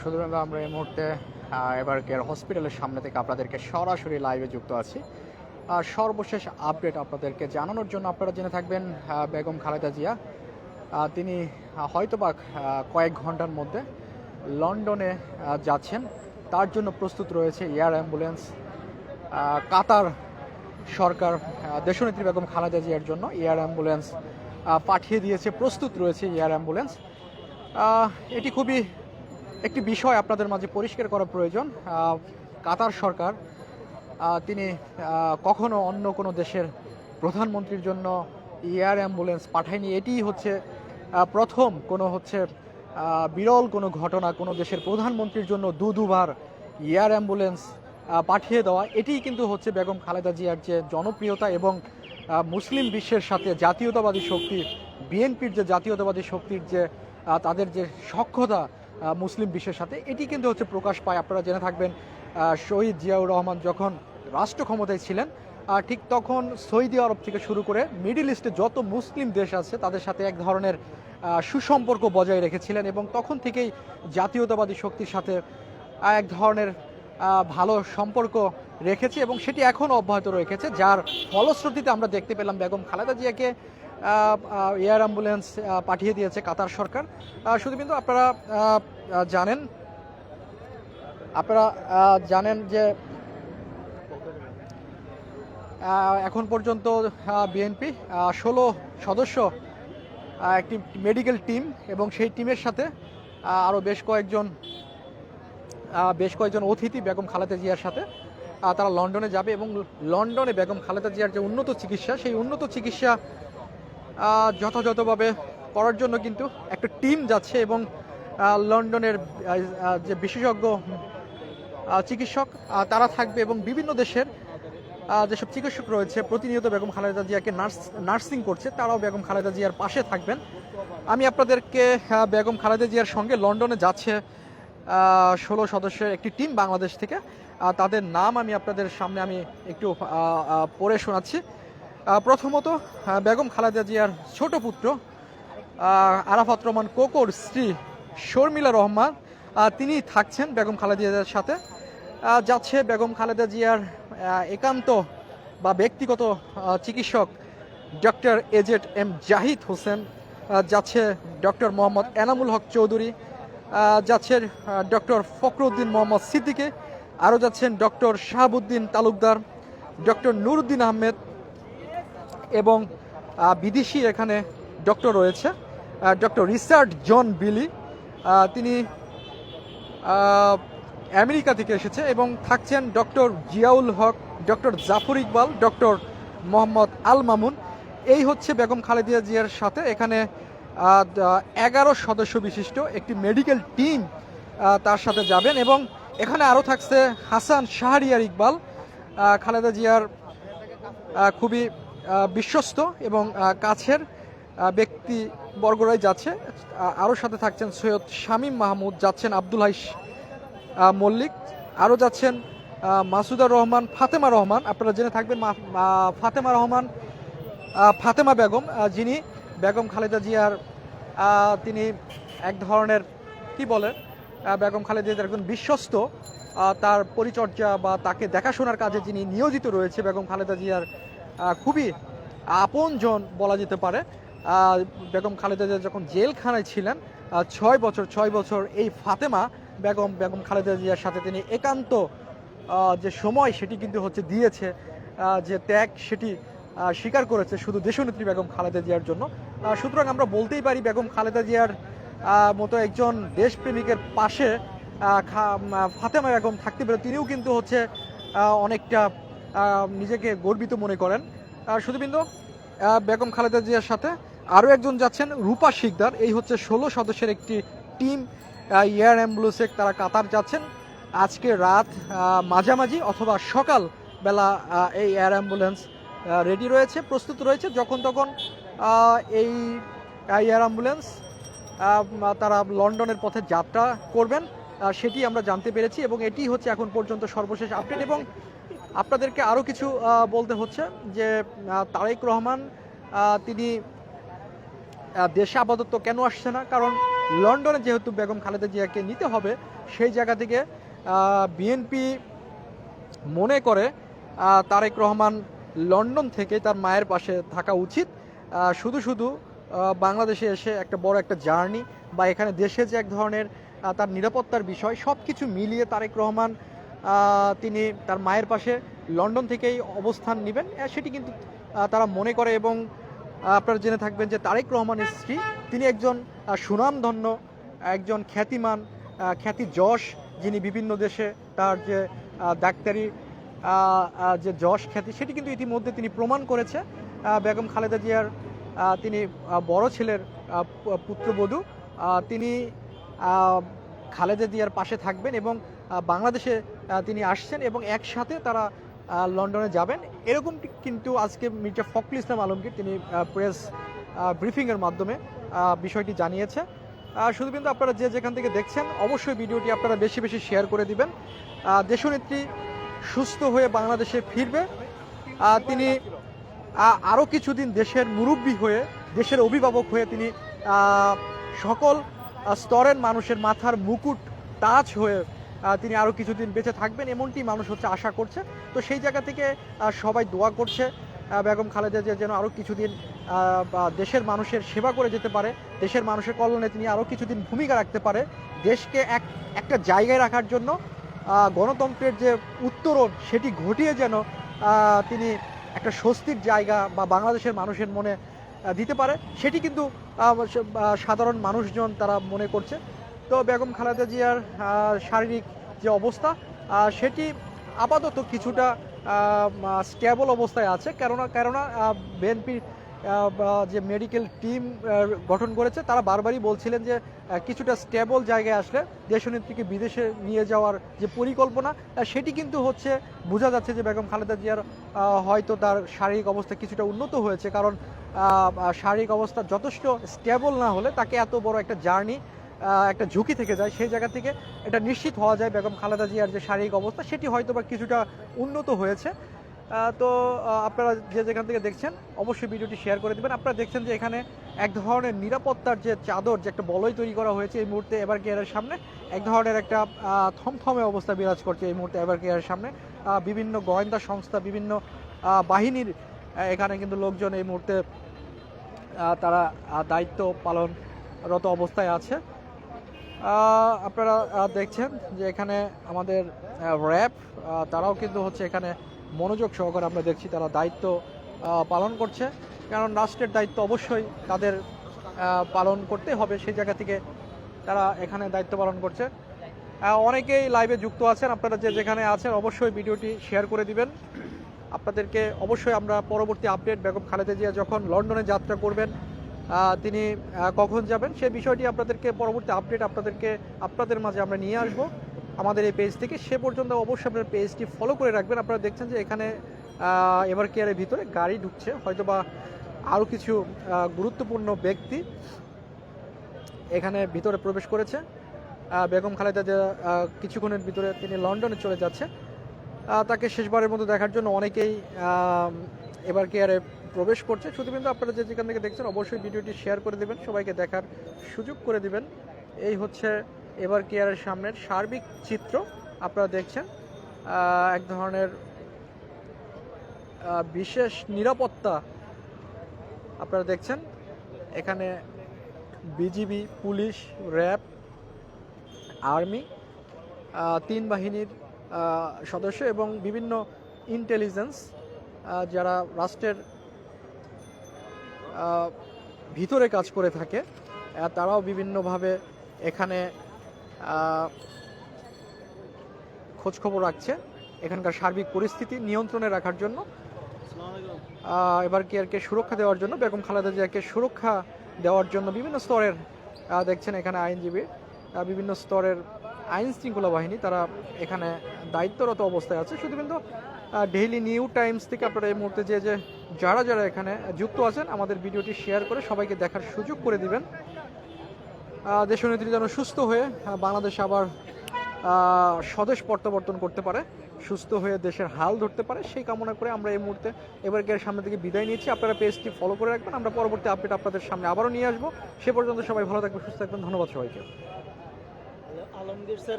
সুতরাং আমরা এই মুহূর্তে এবার কেয়ার হসপিটালের সামনে থেকে আপনাদেরকে সরাসরি লাইভে যুক্ত আছি। আর সর্বশেষ আপডেট আপনাদেরকে জানানোর জন্য আপনারা জেনে থাকবেন বেগম খালেদা জিয়া। তিনি হয়তোবা কয়েক ঘণ্টার মধ্যে লন্ডনে যাচ্ছেন। তার জন্য প্রস্তুত রয়েছে এয়ার অ্যাম্বুলেন্স। কাতার সরকার দেশনেত্রী বেগম খালেদা জিয়ার জন্য এয়ার অ্যাম্বুলেন্স পাঠিয়ে দিয়েছে। প্রস্তুত রয়েছে এয়ার অ্যাম্বুলেন্স। এটি খুবই একটি বিষয় আপনাদের মাঝে পরিষ্কার করা প্রয়োজন। কাতার সরকার তিনি কখনো অন্য কোনো দেশের প্রধানমন্ত্রীর জন্য এয়ার অ্যাম্বুলেন্স পাঠায়নি। এটি হচ্ছে প্রথম কোনো হচ্ছে বিরল কোনো ঘটনা কোনো দেশের প্রধানমন্ত্রীর জন্য দু দুবার এয়ার অ্যাম্বুলেন্স পাঠিয়ে দেওয়া। এটিই কিন্তু হচ্ছে বেগম খালেদা জিয়ার যে জনপ্রিয়তা এবং মুসলিম বিশ্বের সাথে জাতীয়তাবাদী শক্তি, বিএনপির যে জাতীয়তাবাদী শক্তির যে তাদের যে সক্ষতা মুসলিম বিশ্বের সাথে। এটি কিন্তু হচ্ছে প্রকাশ পায়। আপনারা জেনে থাকবেন শহীদ জিয়াউর রহমান যখন রাষ্ট্র ক্ষমতায় ছিলেন ঠিক তখন সৌদি আরব থেকে শুরু করে মিডিল ইস্টে যত মুসলিম দেশ আছে, তাদের সাথে এক ধরনের সুসম্পর্ক বজায় রেখেছিলেন এবং তখন থেকেই জাতীয়তাবাদী শক্তির সাথে এক ধরনের ভালো সম্পর্ক রেখেছে এবং সেটি এখনও অব্যাহত রেখেছে যার ফলশ্রুতিতে আমরা দেখতে পেলাম বেগম খালেদা জিয়াকে এয়ার অ্যাম্বুলেন্স পাঠিয়ে দিয়েছে কাতার সরকার। শুধু কিন্তু আপনারা জানেন আপনারা জানেন যে এখন পর্যন্ত বিএনপি ষোলো সদস্য একটি মেডিকেল টিম এবং সেই টিমের সাথে আরও বেশ কয়েকজন বেশ কয়েকজন অতিথি বেগম খালেদা জিয়ার সাথে তারা লন্ডনে যাবে এবং লন্ডনে বেগম খালেদা জিয়ার যে উন্নত চিকিৎসা, সেই উন্নত চিকিৎসা যথাযথভাবে করার জন্য কিন্তু একটা টিম যাচ্ছে এবং লন্ডনের যে বিশেষজ্ঞ চিকিৎসক তারা থাকবে এবং বিভিন্ন দেশের যেসব চিকিৎসক রয়েছে, প্রতিনিয়ত বেগম খালেদা জিয়াকে নার্স, নার্সিং করছে, তারাও বেগম খালেদা জিয়ার পাশে থাকবেন। আমি আপনাদেরকে বেগম খালেদা জিয়ার সঙ্গে লন্ডনে যাচ্ছে ষোলো সদস্যের একটি টিম বাংলাদেশ থেকে। তাদের নাম আমি আপনাদের সামনে আমি একটু পড়ে শোনাচ্ছি। প্রথমত বেগম খালেদা জিয়ার ছোট পুত্র আরাফাত রহমান কোকোর স্ত্রী শর্মিলা রহমান তিনি থাকছেন বেগম খালেদা জিয়ার সাথে। যাচ্ছে বেগম খালেদা জিয়ার একান্ত বা ব্যক্তিগত চিকিৎসক doctor A Z M Zahid Hossain যাচ্ছে ডক্টর মোহাম্মদ এনামুল হক চৌধুরী যাচ্ছে ডক্টর ফখরুদ্দিন মোহাম্মদ সিদ্দিকে, আরও যাচ্ছেন ডক্টর শাহাবুদ্দিন তালুকদার, ডক্টর নুরুদ্দিন আহমেদ এবং বিদেশি এখানে ডক্টর রয়েছে ডক্টর রিচার্ড জন বিলি। তিনি আমেরিকা থেকে এসেছে এবং থাকছেন doctor Ziaul Haque, doctor Jafar Iqbal, doctor Mohammad Al Mamun. এই হচ্ছে বেগম খালেদিয়া জিয়ার সাথে। এখানে এগারো সদস্য বিশিষ্ট একটি মেডিকেল টিম তার সাথে যাবেন এবং এখানে আরও থাকছে হাসান শাহরিয়ার ইকবাল। খালেদা জিয়ার খুবই বিশ্বস্ত এবং কাছের ব্যক্তি বর্গরাই যাচ্ছে। আরও সাথে থাকছেন সৈয়দ শামীম মাহমুদ যাচ্ছেন আব্দুল হাইস মল্লিক। আরও যাচ্ছেন আহ, মাসুদার রহমান ফাতেমা রহমান। আপনারা জেনে থাকবেন ফাতেমা রহমান ফাতেমা বেগম যিনি বেগম খালেদা জিয়ার তিনি এক ধরনের কি বলেন বেগম খালেদা জিয়ার একজন বিশ্বস্ত তার পরিচর্যা বা তাকে দেখাশোনার কাজে যিনি নিয়োজিত রয়েছে বেগম খালেদা জিয়ার খুবই আপনজন বলা যেতে পারে। বেগম খালেদা জিয়া যখন জেলখানায় ছিলেন ছয় বছর ছয় বছর এই ফাতেমা বেগম বেগম খালেদা জিয়ার সাথে তিনি একান্ত যে সময় সেটি কিন্তু হচ্ছে দিয়েছে যে ত্যাগ সেটি স্বীকার করেছে শুধু দেশনেত্রী বেগম খালেদা জিয়ার জন্য। সুতরাং আমরা বলতেই পারি বেগম খালেদা জিয়ার মতো একজন দেশপ্রেমিকের পাশে ফাতেমা বেগম থাকতে পেরে তিনিও কিন্তু হচ্ছে অনেকটা নিজেকে গর্বিত মনে করেন। আহ, শুধু কিন্তু বেগম খালেদা জিয়ার সাথে আরও একজন যাচ্ছেন রূপা শিকদার। এই হচ্ছে ষোলো সদস্যের একটি টিম এয়ার অ্যাম্বুলেন্সে তারা কাতার যাচ্ছেন। আজকে রাত মাঝামাঝি অথবা সকাল বেলা এই এয়ার অ্যাম্বুলেন্স রেডি রয়েছে প্রস্তুত রয়েছে। যখন তখন এই এয়ার অ্যাম্বুলেন্স তারা লন্ডনের পথে যাত্রা করবেন। সেটি আমরা জানতে পেরেছি এবং এটি হচ্ছে এখন পর্যন্ত সর্বশেষ আপডেট এবং আপনাদেরকে আরও কিছু বলতে হচ্ছে যে তারেক রহমান তিনি দেশে আপাতত কেন আসছে না? কারণ লন্ডনে যেহেতু বেগম খালেদা জিয়াকে নিতে হবে, সেই জায়গা থেকে বিএনপি মনে করে তারেক রহমান লন্ডন থেকে তার মায়ের পাশে থাকা উচিত। শুধু শুধু বাংলাদেশে এসে একটা বড় একটা জার্নি বা এখানে দেশে যে এক ধরনের তার নিরাপত্তার বিষয় সব কিছু মিলিয়ে তারেক রহমান তিনি তার মায়ের পাশে লন্ডন থেকেই অবস্থান নেবেন। সেটি কিন্তু তারা মনে করে এবং আপনারা জেনে থাকবেন যে তারেক রহমানের স্ত্রী, তিনি একজন সুনামধন্য, একজন খ্যাতিমান খ্যাতি যশ, যিনি বিভিন্ন দেশে তার যে ডাক্তারি যে যশ খ্যাতি, সেটি কিন্তু ইতিমধ্যে তিনি প্রমাণ করেছে। বেগম খালেদা জিয়ার তিনি বড় ছেলের পুত্রবধূ। তিনি খালেদা জিয়ার পাশে থাকবেন এবং বাংলাদেশে তিনি আসছেন এবং একসাথে তারা লন্ডনে যাবেন। এরকম কিন্তু আজকে মির্জা ফখরুল ইসলাম আলমগীর তিনি প্রেস ব্রিফিংয়ের মাধ্যমে বিষয়টি জানিয়েছে। শুধু কিন্তু আপনারা যে যেখান থেকে দেখছেন, অবশ্যই ভিডিওটি আপনারা বেশি বেশি শেয়ার করে দিবেন। দেশনেত্রী সুস্থ হয়ে বাংলাদেশে ফিরবে। তিনি আরও কিছুদিন দেশের মুরব্বী হয়ে, দেশের অভিভাবক হয়ে তিনি সকল স্তরের মানুষের মাথার মুকুট, তাজ হয়ে তিনি আরও কিছুদিন বেঁচে থাকবেন, এমনটি মানুষ হচ্ছে আশা করছে। তো সেই জায়গা থেকে সবাই দোয়া করছে বেগম খালেদা জিয়া যেন আরও কিছুদিন দেশের মানুষের সেবা করে যেতে পারে, দেশের মানুষের কল্যাণে তিনি আরও কিছুদিন ভূমিকা রাখতে পারে, দেশকে এক, একটা জায়গায় রাখার জন্য গণতন্ত্রের যে উত্তরণ, সেটি ঘটিয়ে যেন তিনি একটা স্বস্তির জায়গা বা বাংলাদেশের মানুষের মনে দিতে পারে, সেটি কিন্তু সাধারণ মানুষজন তারা মনে করছে। তো বেগম খালেদা জিয়ার শারীরিক যে অবস্থা সেটি আপাতত কিছুটা স্ট্যাবল অবস্থায় আছে। কেননা কেননা বিএনপির যে মেডিকেল টিম গঠন করেছে, তারা বারবারই বলছিলেন যে কিছুটা স্টেবল জায়গায় আসলে দেশনেত্রীকে বিদেশে নিয়ে যাওয়ার যে পরিকল্পনা সেটি কিন্তু হচ্ছে, বোঝা যাচ্ছে যে বেগম খালেদা জিয়ার হয়তো তার শারীরিক অবস্থা কিছুটা উন্নত হয়েছে। কারণ শারীরিক অবস্থা যথেষ্ট স্টেবল না হলে তাকে এত বড় একটা জার্নি একটা ঝুঁকি থেকে যায়, সেই জায়গা থেকে এটা নিশ্চিত হওয়া যায় বেগম খালেদা জিয়ার যে শারীরিক অবস্থা, সেটি হয়তো বা কিছুটা উন্নত হয়েছে। তো আপনারা যে যেখান থেকে দেখছেন, অবশ্যই ভিডিওটি শেয়ার করে দেবেন। আপনারা দেখছেন যে এখানে এক ধরনের নিরাপত্তার যে চাদর, যে একটা বলয় তৈরি করা হয়েছে এই মুহূর্তে এবার কেয়ারের সামনে, এক ধরনের একটা থমথমে অবস্থা বিরাজ করছে এই মুহূর্তে এবার কেয়ারের সামনে বিভিন্ন গোয়েন্দা সংস্থা, বিভিন্ন বাহিনীর এখানে কিন্তু লোকজন এই মুহূর্তে তারা দায়িত্ব পালনরত অবস্থায় আছে। আপনারা দেখছেন যে এখানে আমাদের র্যাব তারাও কিন্তু হচ্ছে এখানে মনোযোগ সহকারে আমরা দেখছি তারা দায়িত্ব পালন করছে। কারণ রাষ্ট্রের দায়িত্ব অবশ্যই তাদের পালন করতে হবে। সেই জায়গা থেকে তারা এখানে দায়িত্ব পালন করছে। অনেকেই লাইভে যুক্ত আছেন। আপনারা যে যেখানে আছেন অবশ্যই ভিডিওটি শেয়ার করে দিবেন। আপনাদেরকে অবশ্যই আমরা পরবর্তী আপডেট বেগম খালেদা জিয়া যখন লন্ডনে যাত্রা করবেন তিনি কখন যাবেন সেই বিষয়টি আপনাদেরকে পরবর্তী আপডেট আপনাদেরকে আপনাদের মাঝে আমরা নিয়ে আসব। আমাদের এই পেজ থেকে। সে পর্যন্ত অবশ্যই আপনার পেজটি ফলো করে রাখবেন। আপনারা দেখছেন যে এখানে এবার কেয়ারের ভিতরে গাড়ি ঢুকছে। হয়তো বা আরও কিছু গুরুত্বপূর্ণ ব্যক্তি এখানে ভিতরে প্রবেশ করেছে। বেগম খালেদা আহ, কিছুক্ষণের ভিতরে তিনি লন্ডনে চলে যাচ্ছে। তাকে শেষবারের মতো দেখার জন্য অনেকেই এবার কেয়ারে প্রবেশ করছে। শুধু কিন্তু আপনারা যে যেখান থেকে দেখছেন, অবশ্যই ভিডিওটি শেয়ার করে দেবেন, সবাইকে দেখার সুযোগ করে দিবেন। এই হচ্ছে এবার কেয়ারের সামনের সার্বিক চিত্র, আপনারা দেখছেন। এক ধরনের বিশেষ নিরাপত্তা, আপনারা দেখছেন। এখানে বিজিবি, পুলিশ, র্যাব, আর্মি তিন বাহিনীর সদস্য এবং বিভিন্ন ইন্টেলিজেন্স যারা রাষ্ট্রের ভিতরে কাজ করে থাকে। তারাও বিভিন্নভাবে এখানে খোঁজখবর রাখছে এখানকার সার্বিক পরিস্থিতি নিয়ন্ত্রণে রাখার জন্য। এবার কেয়ারকে সুরক্ষা দেওয়ার জন্য? বেগম খালেদা জিয়াকে সুরক্ষা দেওয়ার জন্য বিভিন্ন স্তরের দেখছেন এখানে আইনজীবী বিভিন্ন স্তরের আইন শৃঙ্খলা বাহিনী তারা এখানে দায়িত্বরত অবস্থায় আছে। শুধু কিন্তু ডেইলি নিউ টাইমস থেকে আপনারা এই মুহূর্তে যে যে যারা যারা এখানে যুক্ত আছেন, আমাদের ভিডিওটি শেয়ার করে সবাইকে দেখার সুযোগ করে দিবেন। দেশনেত্রী যেন সুস্থ হয়ে বাংলাদেশে আবার স্বদেশ প্রত্যাবর্তন করতে পারে, সুস্থ হয়ে দেশের হাল ধরতে পারে, সেই কামনা করে আমরা এই মুহূর্তে এবারকে সামনে থেকে বিদায় নিয়েছি। আপনারা পেজটি ফলো করে রাখবেন। আমরা পরবর্তী আপডেট আপনাদের সামনে আবারও নিয়ে আসব। সে পর্যন্ত সবাই ভালো থাকবেন, সুস্থ থাকবেন। ধন্যবাদ সবাইকে। আলমগীর স্যার